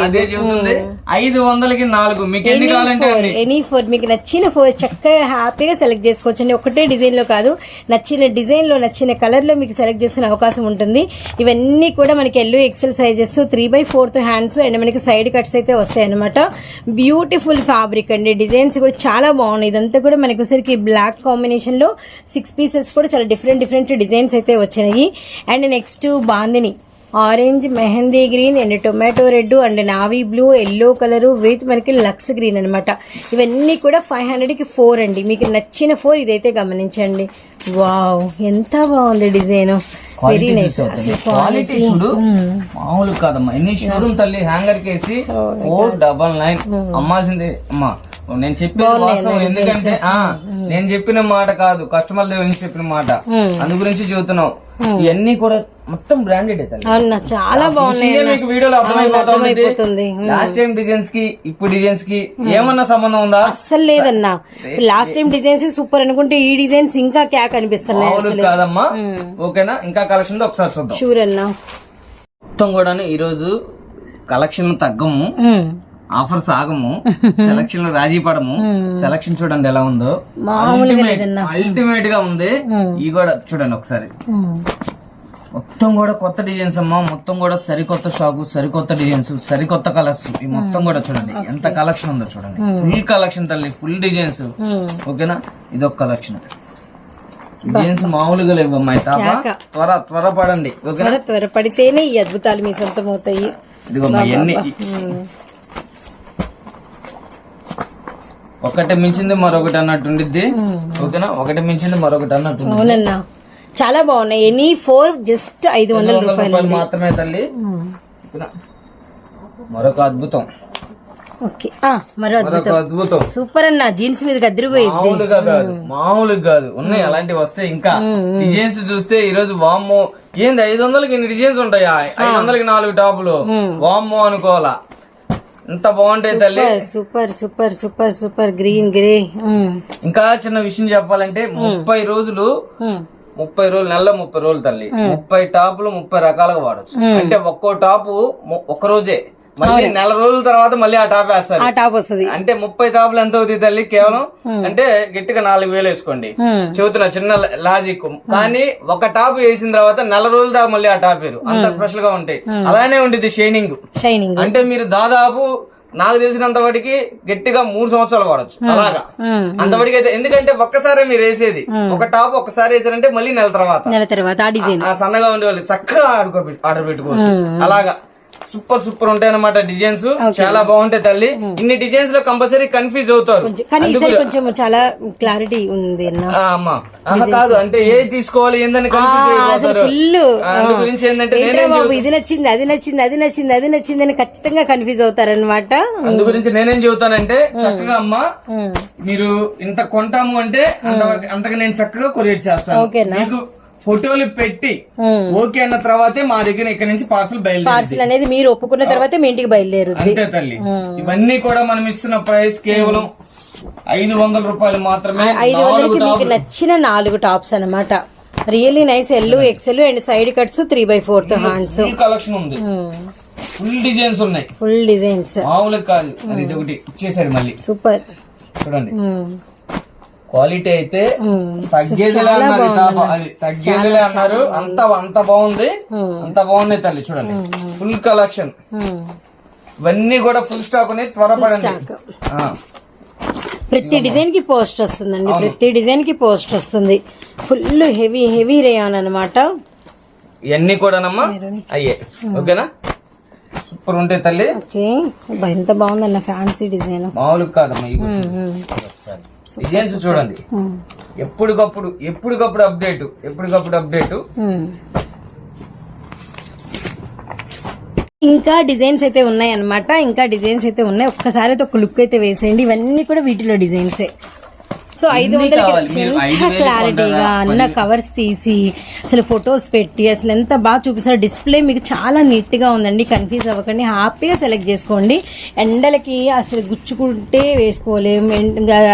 అదే చెబుతుంది. ఐదు వందలకి నాలుగు. మీకు ఎన్ని కావాలంటే ఎనీ ఫోర్ మీకు నచ్చిన ఫోర్ చక్కగా హ్యాపీగా సెలెక్ట్ చేసుకోవచ్చు అండి ఒకటే డిజైన్లో కాదు నచ్చిన డిజైన్లో నచ్చిన కలర్లో మీకు సెలెక్ట్ చేసుకునే అవకాశం ఉంటుంది. ఇవన్నీ కూడా మనకి yellow XL sizes three by fourth hands and మనకి సైడ్ కట్స్ అయితే వస్తాయి అనమాట బ్యూటిఫుల్ ఫ్యాబ్రిక్ అండి. డిజైన్స్ కూడా చాలా బాగున్నాయి. ఇదంతా కూడా మనకి ఒకసారికి బ్లాక్ కాంబినేషన్లో సిక్స్ పీసెస్ కూడా చాలా డిఫరెంట్ డిఫరెంట్ డిజైన్స్ అయితే వచ్చినాయి. And next bandhani. Orange mehndi green and tomato red and navy blue yellow colour with మనకి లక్స్ గ్రీన్ అన్నమాట. ఇవన్నీ కూడా ఫైవ్ హండ్రెడ్కి ఫోర్ అండి. మీకు నచ్చిన ఫోర్ ఇదైతే గమనించండి. వావ్ ఎంత బాగుంది డిజైన్. వెరీ నైస్ క్వాలిటీ చూడు. మామూలు కాదమ్మా. ఎన్ని షోరూమ్ తల్లి హ్యాంగర్ కేసి ఫోర్ డబల్ నైన్. అమ్మాల్సిందే. అమ్మా నేను చెప్పిన వాస్తవం. ఎందుకంటే ఆ నేను చెప్పిన మాట కాదు. కస్టమర్ దగ్గర నుంచి చెప్పిన మాట. అందు గురించి చెబుతున్నావు. ఇవన్నీ కూడా మొత్తం బ్రాండెడ్ అవునా? చాలా బాగున్నాయి ఇదే మీకు వీడియోలో అర్థమైపోతుంది. లాస్ట్ టైం డిజైన్స్కి ఇప్పుడు డిజైన్స్కి ఏమన్నా సంబంధం ఉందా? అస్సలు లేదన్నా. లాస్ట్ టైం డిజైన్స్ సూపర్ అనుకుంటే ఈ డిజైన్స్ ఇంకా క్యాక్ అనిపిస్తున్నాయి కాదమ్మా. ఓకేనా ఇంకా కలెక్షన్ ఒకసారి చూద్దాం. షూర్ అన్నా. మొత్తం కూడా ఈ రోజు కలెక్షన్ తగ్గము. ఆఫర్స్ ఆగము (laughs) సెలక్షన్లో రాజీ పడము. సెలక్షన్ చూడండి ఎలా ఉందో. అల్టిమేట్గా ఉంది. ఈ కూడా చూడండి ఒకసారి. మొత్తం కూడా కొత్త డిజైన్స్ అమ్మా. మొత్తం కూడా సరికొత్త స్టాక్ సరికొత్త డిజైన్స్ సరికొత్త కలర్స్ ఈ మొత్తం కూడా చూడండి. ఎంత కలెక్షన్ ఉందో చూడండి. ఫుల్ కలెక్షన్ తల్లి ఫుల్ డిజైన్స్. ఓకేనా? ఇదొక కలెక్షన్. డిజైన్స్ మామూలుగా లేవు. త్వర త్వర పడండి. ఓకేనా? త్వర ఈ అద్భుతాలు మీ సొంతం అవుతాయి. ఇదిగో అమ్మా ఎన్ని ఒకటి మించింది మరొకటి అన్నట్టు ఉండిద్ది ఓకేనా? ఒకటి మించింది మరొకటి అన్నట్టు అవునన్నా. చాలా బాగున్నాయి. ఎనీ ఫోర్ జస్ట్ ఐదు వందల రూపాయలు మాత్రమే తల్లి. ఓకేనా? మరొక అద్భుతం. ఓకే మరో అద్భుతం. సూపర్ అన్న జీన్స్ మీద గదిరిపోయింది మామూలుగా కాదు. మామూలుగా కాదు. ఉన్నాయి అలాంటివి వస్తాయి ఇంకా. డిజైన్స్ చూస్తే ఈ రోజు వామ్మో ఏంది ఐదు వందలకి ఇన్ని డిజైన్స్ ఉంటాయా? ఐదు వందలకి నాలుగు టాపులు. వామ్మో అనుకోవాలా? ఇంత బాగుంటాయి తల్లి. Super super super super green grey ఇంకా చిన్న విషయం చెప్పాలంటే ముప్పై రోజులు ముప్పై రోజులు నెల ముప్పై రోజులు తల్లి. ముప్పై టాపులు ముప్పై రకాలుగా వాడచ్చు. అంటే ఒక్కో టాపు ఒక్క రోజే. మళ్ళీ నెల రోజుల తర్వాత మళ్ళీ ఆ టాప్ వేస్తారు. ఆ టాప్ వస్తుంది. అంటే ముప్పై టాపులు ఎంత అవుతుంది తల్లి? కేవలం అంటే గట్టిగా నాలుగు వేలు వేసుకోండి. చెబుతున్నా చిన్న లాజిక్. కానీ ఒక టాప్ వేసిన తర్వాత నెల రోజుల దాకా మళ్ళీ ఆ టాప్ వేరు. అంత స్పెషల్గా ఉంటాయి అలానే ఉంటుంది షైనింగ్. షైనింగ్. అంటే మీరు దాదాపు నాకు తెలిసినంత వాటికి గట్టిగా మూడు సంవత్సరాలు వాడచ్చు. అలాగా. అంతవరకు అయితే ఎందుకంటే ఒక్కసారి మీరు వేసేది. ఒక టాప్ ఒక్కసారి వేసారంటే మళ్ళీ నెల తర్వాత. నెల తర్వాత ఆ సన్నగా ఉండే వాళ్ళు చక్కగా ఆడుకో ఆర్డర్ పెట్టుకోవచ్చు. అలాగా. సూపర్ సూపర్ ఉంటాయి అన్నమాట డిజైన్స్. చాలా బాగుంటాయి తల్లి. ఇన్ని డిజైన్స్లో కంపల్సరీ కన్ఫ్యూజ్ అవుతారు. కొంచెం చాలా క్లారిటీ ఉంది అమ్మా. కాదు. అంటే ఏ తీసుకోవాలి ఏందని గురించి ఏంటంటే ఇది నచ్చింది అది నచ్చింది అది నచ్చింది అది నచ్చింది అని ఖచ్చితంగా కన్ఫ్యూజ్ అవుతారనమాట అందు గురించి నేనేం చెబుతానంటే చక్కగా అమ్మా మీరు ఇంత కొంటాము అంటే అంతగా నేను చక్కగా కొరియర్ చేస్తాను? మీకు ఫోటోలు పెట్టి ఓకే అన్న తర్వాతే మా దగ్గర ఇక్కడ నుంచి పార్సల్ బయలుదేరి పార్సిల్ అనేది మీరు ఒప్పుకున్న తర్వాత మీ ఇంటికి బయలుదేరుద్ది. అంతే తల్లి. ఇవన్నీ కూడా మనం ఇస్తున్న ప్రైస్ కేవలం ఐదు వందల రూపాయలు మాత్రమే. ఐదు వందలకి మీకు. నచ్చిన నాలుగు టాప్స్ అన్నమాట. Really nice L XL and side cuts three by fourth hands collection ఉంది. ఫుల్ డిజైన్స్ ఉన్నాయి. ఫుల్ డిజైన్స్ మామూలుగా కాదు. అది ఒకటి ఇచ్చేసాడు మళ్ళీ. సూపర్ చూడండి. క్వాలిటీ అయితే తగ్గేదిలే అన్నారు. అది తగ్గేదిలే అన్నారు. అంత అంత బాగుంది. అంత బాగున్నాయి తల్లి చూడండి. ఫుల్ కలెక్షన్ ఇవన్నీ కూడా ఫుల్ స్టాక్ ఉన్నాయి. త్వరపడండి. ప్రతి డిజైన్కి పోస్ట్ వస్తుందండి. ప్రతి డిజైన్కి పోస్ట్ వస్తుంది. ఫుల్ హెవీ హెవీ రేయాన్ అనమాట ఇవన్నీ కూడానమ్మా. అయ్యే. ఓకేనా? సూపర్ ఉంటాయి తల్లి. ఓకే. ఎంత బాగుందన్న ఫ్యాన్సీ డిజైన్ మామూలుగా కాదమ్మా. డిజైన్స్ చూడండి. ఎప్పటికప్పుడు ఎప్పటికప్పుడు అప్డేట్ ఎప్పటికప్పుడు అప్డేట్ ఇంకా డిజైన్స్ అయితే ఉన్నాయి అన్నమాట ఇంకా డిజైన్స్ అయితే ఉన్నాయి. ఒక్కసారి అయితే ఒక లుక్ అయితే వేసేయండి. ఇవన్నీ కూడా వీటిలో డిజైన్సే. సో ఐదు? వందలకి క్లారిటీగా? అన్న కవర్స్ తీసి అసలు ఫొటోస్ పెట్టి అసలు ఎంత బాగా చూపిస్తారు. డిస్ప్లే మీకు చాలా నీట్గా ఉందండి. కన్ఫ్యూజ్ అవ్వకండి. హ్యాపీగా సెలెక్ట్ చేసుకోండి. ఎండలకి అసలు గుచ్చుకుంటే వేసుకోలేము.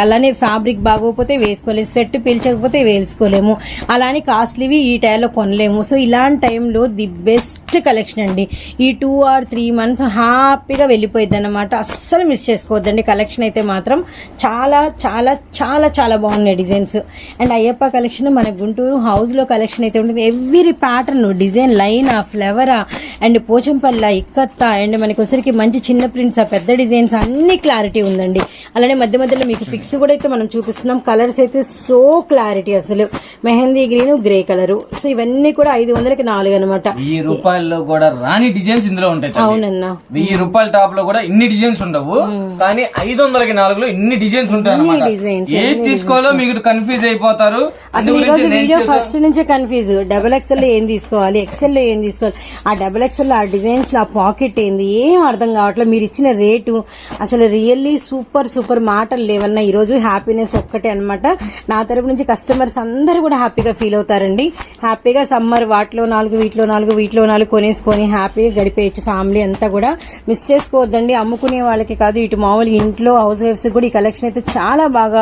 అలానే ఫ్యాబ్రిక్ బాగోకపోతే వేసుకోలేము. స్వెట్ పీల్చకపోతే వేసుకోలేము. అలానే కాస్ట్లీవి ఈ టైంలో కొనలేము. సో ఇలాంటి టైంలో ది బెస్ట్ కలెక్షన్ అండి. ఈ టూ ఆర్ త్రీ మంత్స్ హ్యాపీగా వెళ్ళిపోయింది అనమాట అస్సలు మిస్ చేసుకోవద్దండి. కలెక్షన్ అయితే మాత్రం చాలా చాలా చాలా చాలా బాగున్నాయి డిజైన్స్. అండ్ అయ్యప్ప కలెక్షన్ మన గుంటూరు హౌస్లో కలెక్షన్ అయితే ఉంటుంది. ఎవ్రీ ప్యాటర్న్ డిజైన్ లైన్ ఆ ఫ్లవర్ అండ్ పోచంపల్ల ఇక్కత్త అండ్ మనకి వచ్చరికి మంచి చిన్న ప్రింట్స్ ఆ పెద్ద డిజైన్స్ అన్ని క్లారిటీ ఉందండి. అలానే మధ్య మధ్యలో మీకు పిక్స్ కూడా అయితే మనం చూపిస్తున్నాం. కలర్స్ అయితే సో క్లారిటీ అసలు. Mehndi green grey colour so ఇవన్నీ కూడా ఐదు వందలకి నాలుగు అనమాట వెయ్యి రూపాయల్లో కూడా రాని డిజైన్స్ ఇందులో ఉంటాయి. అవునన్నా. వెయ్యి రూపాయల టాప్లో కూడా ఇన్ని డిజైన్స్ ఉండవు. కానీ ఐదు వందలకి నాలుగులో ఇన్ని డిజైన్స్ ఉంటాయి అనమాట ఏది తీసుకోవాలో మీకు కన్ఫ్యూజ్ అయిపోతారు. అసలు ఈ రోజు వీడియో. ఫస్ట్ నుంచే కన్ఫ్యూజ్ డబుల్ ఎక్స్ఎల్లో ఏం తీసుకోవాలి? ఎక్స్ఎల్లో ఏం తీసుకోవాలి? ఆ డబుల్ ఎక్స్ఎల్లో ఆ డిజైన్స్లో ఆ పాకెట్ ఏంది? ఏం అర్థం కావట్లేదు. మీరు ఇచ్చిన రేటు అసలు రియల్లీ సూపర్ సూపర్ మాటలు లేవన్నా ఈ రోజు హ్యాపీనెస్ ఒక్కటే అన్నమాట. నా తరపు నుంచి కస్టమర్స్ అందరూ కూడా హ్యాపీగా ఫీల్ అవుతారండి. హ్యాపీగా సమ్మర్ వాటిలో నాలుగు వీటిలో నాలుగు వీటిలో నాలుగు కొనేసుకొని హ్యాపీగా గడిపేయచ్చు ఫ్యామిలీ అంతా కూడా. మిస్ చేసుకోవద్దండి. అమ్ముకునే వాళ్ళకి కాదు ఇటు మామూలు ఇంట్లో హౌస్ వైఫ్స్ కూడా ఈ కలెక్షన్ అయితే చాలా బాగా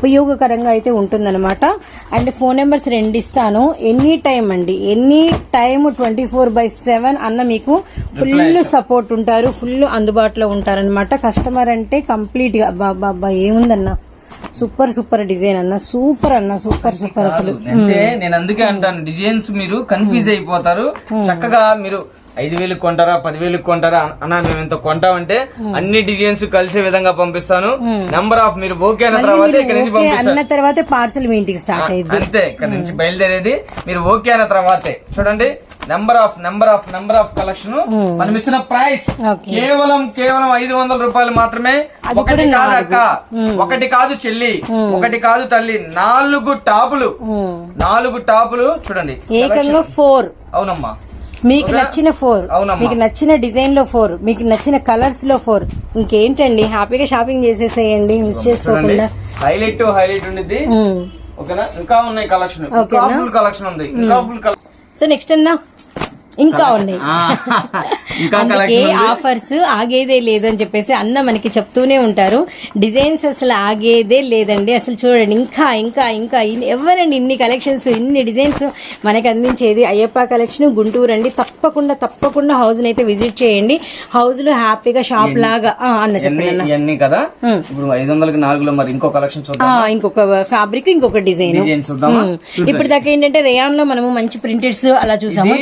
ఉపయోగకరంగా అయితే ఉంటుందన్నమాట. అండ్ ఫోన్ నెంబర్స్ రెండు ఇస్తాను. ఎనీ టైం అండి. Any time twenty four by seven అన్న మీకు ఫుల్ సపోర్ట్ ఉంటారు. ఫుల్ అందుబాటులో ఉంటారన్నమాట. కస్టమర్ అంటే కంప్లీట్గా అబ్బా, అబ్బా, అబ్బా, ఏముందన్న? సూపర్ సూపర్ డిజైన్ అన్న. సూపర్ అన్న సూపర్ సూపర్ అసలు. అంటే నేను అందుకే అంటాను. డిజైన్స్ మీరు కన్ఫ్యూజ్ అయిపోతారు. చక్కగా మీరు ఐదు వేలకు కొంటారా పదివేలకు కొంటారా అన్న మేము ఇంత కొంటామంటే అన్ని డిజైన్స్ కలిసే విధంగా పంపిస్తాను. నెంబర్ ఆఫ్ మీరు ఓకే అన్న తర్వాత ఇక్కడ నుంచి పంపిస్తాను తర్వాత పార్సల్ మీ ఇంటికి స్టార్ట్ అయ్యింది అంతే ఇక్కడ నుంచి బయలుదేరేది. మీరు ఓకే అన్న తర్వాతే. చూడండి number of number of number of collection మనం ఇస్తున్న ప్రైస్. కేవలం కేవలం ఐదు వందల రూపాయలు మాత్రమే. ఒకటి కాదు అక్క ఒకటి కాదు చెల్లి. ఒకటి కాదు తల్లి. నాలుగు టాపులు. నాలుగు టాపులు చూడండి. ఏకంగా ఫోర్ అవునమ్మా. మీకు నచ్చిన ఫోర్. మీకు నచ్చిన డిజైన్లో ఫోర్. మీకు నచ్చిన కలర్స్లో ఫోర్. ఇంకేంటండి? హ్యాపీగా షాపింగ్ చేసేసేయండి. మిస్ చేసుకోకుండా. Highlight highlight. ఓకేనా? ఇంకా ఉన్నాయి కలెక్షన్. ఇంకా ఓకేనా? ఫుల్ కలెక్షన్ ఉంది. ఇంకా ఫుల్ కలెక్షన్. సో నెక్స్ట్ అన్నా? ఇంకా ఉన్నాయి. అందుకే ఆఫర్స్ ఆగేదే లేదు అని చెప్పేసి అన్న మనకి చెప్తూనే ఉంటారు. డిజైన్స్ అసలు ఆగేదే లేదండి. అసలు చూడండి ఇంకా ఇంకా ఇంకా ఎవరండి ఇన్ని కలెక్షన్స్ ఇన్ని డిజైన్స్ మనకి అందించేది? అయ్యప్ప కలెక్షన్ గుంటూరు అండి. తప్పకుండా తప్పకుండా హౌస్ అయితే విజిట్ చేయండి. హౌస్లో హ్యాపీగా షాప్ లాగా ఆ, అన్న చెప్పండి కదా? ఇప్పుడు ఐదు వందలకి నాలుగులో మరి ఇంకో కలెక్షన్ చూద్దాం ఇంకొక ఫ్యాబ్రిక్ ఇంకొక డిజైన్ ఇప్పుడు దాకా ఏంటంటే రేయాన్లో మనము మంచి ప్రింటెడ్స్ అలా చూసాము.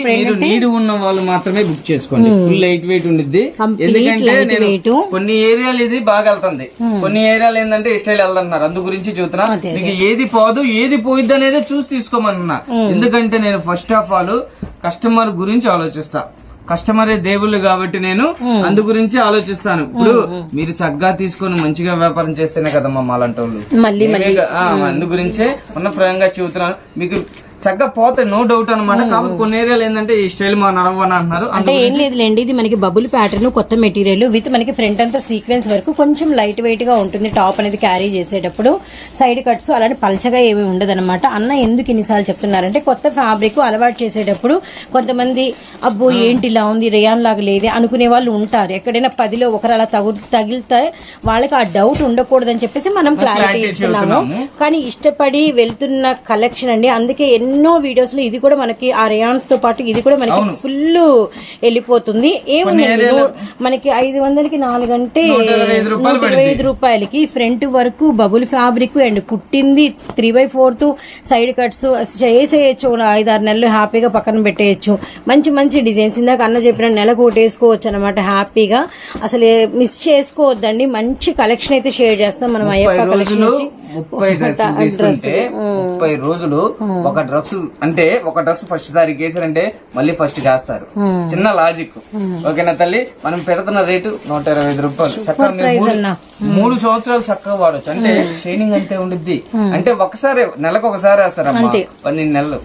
ఇది నీడు ఉన్న వాళ్ళు మాత్రమే బుక్ చేసుకోండి. ఫుల్ లైట్ వెయిట్ ఉండిద్ది. ఎందుకంటే నేను. కొన్ని ఏరియాలు ఇది బాగా వెళ్తుంది. కొన్ని ఏరియాలు ఏంటంటే ఈ స్టైల్ వెళ్తున్నారు. అందు గురించి చెబుతున్నా అదే, మీకు ఏది పోదు ఏది పోయిద్ది అనేది చూసి తీసుకోమన్నా. ఎందుకంటే నేను ఫస్ట్ ఆఫ్ ఆల్ కస్టమర్ గురించి ఆలోచిస్తా. కస్టమరే దేవుళ్ళు కాబట్టి నేను అందు గురించి ఆలోచిస్తాను. ఇప్పుడు మీరు చక్కగా తీసుకొని మంచిగా వ్యాపారం చేస్తేనే కదమ్మా మాలాంటి వాళ్ళు మళ్ళీ మేమే గా- ఆ, అందు గురించే ఉన్న ఫ్రంగా చెబుతున్నాను. మీకు చక్కగా పోతే నో డౌట్ అనమాట కాకపోతే కొన్ని ఏరియాలు ఏంటంటే ఈ స్టైల్ మా నడవని అంటున్నారు. అంటే ఏం లేదులేండి ఇది మనకి బబుల్ ప్యాటర్న్ కొత్త మెటీరియల్ విత్ మనకి ఫ్రంట్ అంతా సీక్వెన్స్ వరకు కొంచెం లైట్ వెయిట్గా ఉంటుంది టాప్ అనేది క్యారీ చేసేటప్పుడు. సైడ్ కట్స్ అలానే పల్చగా ఏమి ఉండదన్నమాట. అన్న ఎందుకు ఇన్నిసార్లు చెప్తున్నారంటే కొత్త ఫ్యాబ్రిక్ అలవాటు చేసేటప్పుడు కొంతమంది అబ్బో ఏంటి ఇలా ఉంది రేయాన్ లాగా లేదే అనుకునే వాళ్ళు ఉంటారు. ఎక్కడైనా పదిలో ఒకరు అలా తగు తగిలితే వాళ్ళకి ఆ డౌట్ ఉండకూడదని చెప్పేసి మనం క్లారిటీ ఇస్తున్నాము. కానీ ఇష్టపడి వెళ్తున్న కలెక్షన్ అండి అందుకే ఎన్నో వీడియోస్లో ఇది కూడా మనకి ఆ రేయాన్స్తో పాటు ఇది కూడా మనకి ఫుల్ వెళ్ళిపోతుంది. ఏముందండి నూ- మనకి ఐదు వందలకి నాలుగు అంటే నూట ఇరవై ఐదు రూపాయలకి ఫ్రంట్ వరకు బబుల్ ఫ్యాబ్రిక్ అండ్ కుట్టింది three by fourth side cuts చేసేయచ్చు. ఐదు ఆరు నెలలు హ్యాపీగా పక్కన పెట్టేయచ్చు. మంచి మంచి డిజైన్స్ ఇందాక అన్న చెప్పిన నెలకు వేసుకోవచ్చు అనమాట హ్యాపీగా అసలు మిస్ చేసుకోవద్దండి. మంచి కలెక్షన్ అయితే షేర్ చేస్తాం మనం అయ్యప్ప కలెక్షన్ ముప్పై తీసుకుంటే ముప్పై రోజులు ఒక డ్రెస్ అంటే ఒక డ్రెస్ ఫస్ట్ తారీఖు వేసారంటే మళ్ళీ ఫస్ట్ చేస్తారు. చిన్న లాజిక్. ఓకేనా తల్లి? మనం పెడుతున్న రేటు నూట ఇరవై ఐదు రూపాయలు. చక్కగా మూడు- సంవత్సరాలు చక్కగా వాడచ్చు. అంటే షైనింగ్ అంతే ఉండిద్ది. అంటే ఒకసారి నెలకు ఒకసారి వేస్తారమ్మా. పన్నెండు నెలలు.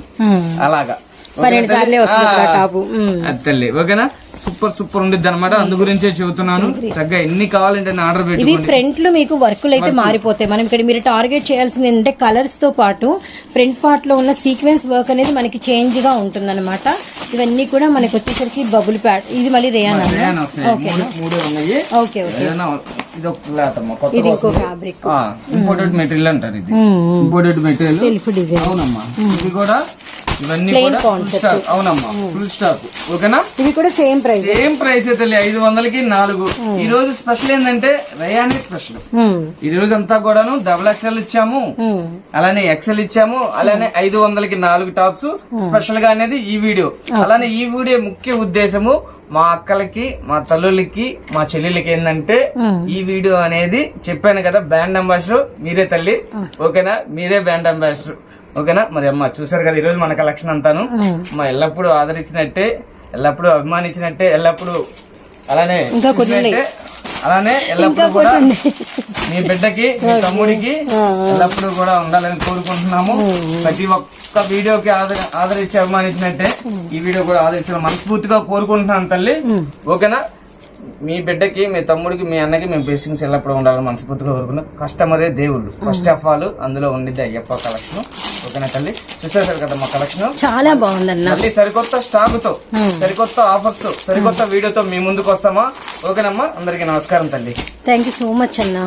అలాగా. పన్నెండు సార్లే? వస్తుంది ఓకేనా? సూపర్ సూపర్ ఉండిద్ది అనమాట అందు గురించే చెబుతున్నాను. చక్కగా ఎన్ని కావాలంటే ఆర్డర్ ఇవి పెట్టుకోండి. ఫ్రంట్లో మీకు వర్కులు. అయితే మారిపోతాయి. మనం ఇక్కడ మీరు టార్గెట్ చేయాల్సింది ఏంటంటే కలర్స్తో పాటు ఫ్రంట్ పార్ట్లో ఉన్న సీక్వెన్స్ వర్క్ అనేది మనకి చేంజ్గా ఉంటుందన్నమాట. ఇవన్నీ కూడా మనకి వచ్చేసరికి బబుల్ ప్యాడ్. ఇది మళ్ళీ రేయానా ఓకే. ఓకే ఇది ఇంకో ఫ్యాబ్రిక్ ఇంపోర్టెడ్ మెటీరియల్ అంటారు ఇది. ఇంపోర్టెడ్ మెటీరియల్ సెల్ఫ్ డిజైన్ అవునమ్మా. ఇది కూడా ఇవన్నీ అవునమ్మా ఫుల్ స్టాక్ ఓకేనా? ఇవి కూడా సేమ్ ప్రైస్ సేమ్ ప్రైస్ అయితే ఐదు వందలకి నాలుగు. ఈ రోజు స్పెషల్ ఏంటంటే రయానీ స్పెషల్ ఈ రోజు అంతా కూడాను డబుల్ ఎక్స్ఎల్ ఇచ్చాము. అలానే ఎక్సెల్ ఇచ్చాము. అలానే ఐదు వందలకి నాలుగు టాప్స్ స్పెషల్గా అనేది ఈ వీడియో. అలానే ఈ వీడియో ముఖ్య ఉద్దేశము మా అక్కలకి మా తల్లులకి మా చెల్లెలకి ఏంటంటే ఈ వీడియో అనేది చెప్పాను కదా బ్రాండ్ అంబాసిడర్ మీరే తల్లి. ఓకేనా? మీరే బ్రాండ్ అంబాసిడర్ ఓకేనా? మరి అమ్మ చూసారు కదా ఈ రోజు మన కలెక్షన్ అంతాను. మా ఎల్లప్పుడూ ఆదరించినట్టే ఎల్లప్పుడూ అభిమానించినట్టే ఎల్లప్పుడూ అలానే అలానే ఎల్లప్పుడూ కూడా మీ బిడ్డకి మీ తమ్ముడికి ఎల్లప్పుడూ కూడా ఉండాలని కోరుకుంటున్నాము. ప్రతి ఒక్క వీడియోకి ఆదర- ఆదరించి అభిమానించినట్టే ఈ వీడియో కూడా ఆదరించాలని మనస్ఫూర్తిగా కోరుకుంటున్నాను తల్లి. ఓకేనా? మీ బిడ్డకి మీ తమ్ముడికి మీ అన్నకి మేము బ్లెస్సింగ్స్ ఎల్లప్పుడూ ఉండాలని మనస్ఫూర్తిగా కోరుకున్నాం కస్టమరే దేవుళ్ళు. ఫస్ట్ ఆఫ్ ఆల్ అందులో ఉండిద్ది అయ్యప్ప కలెక్షన్ ఓకేనా తల్లి? చూసేసారు కదా మా కలెక్షన్ చాలా బాగుందన్న. మళ్ళీ సరికొత్త స్టాక్తో సరికొత్త ఆఫర్స్తో సరికొత్త వీడియోతో మీ ముందుకు వస్తామా? ఓకేనమ్మా అందరికీ నమస్కారం తల్లి. థ్యాంక్ యూ సో మచ్ అన్న.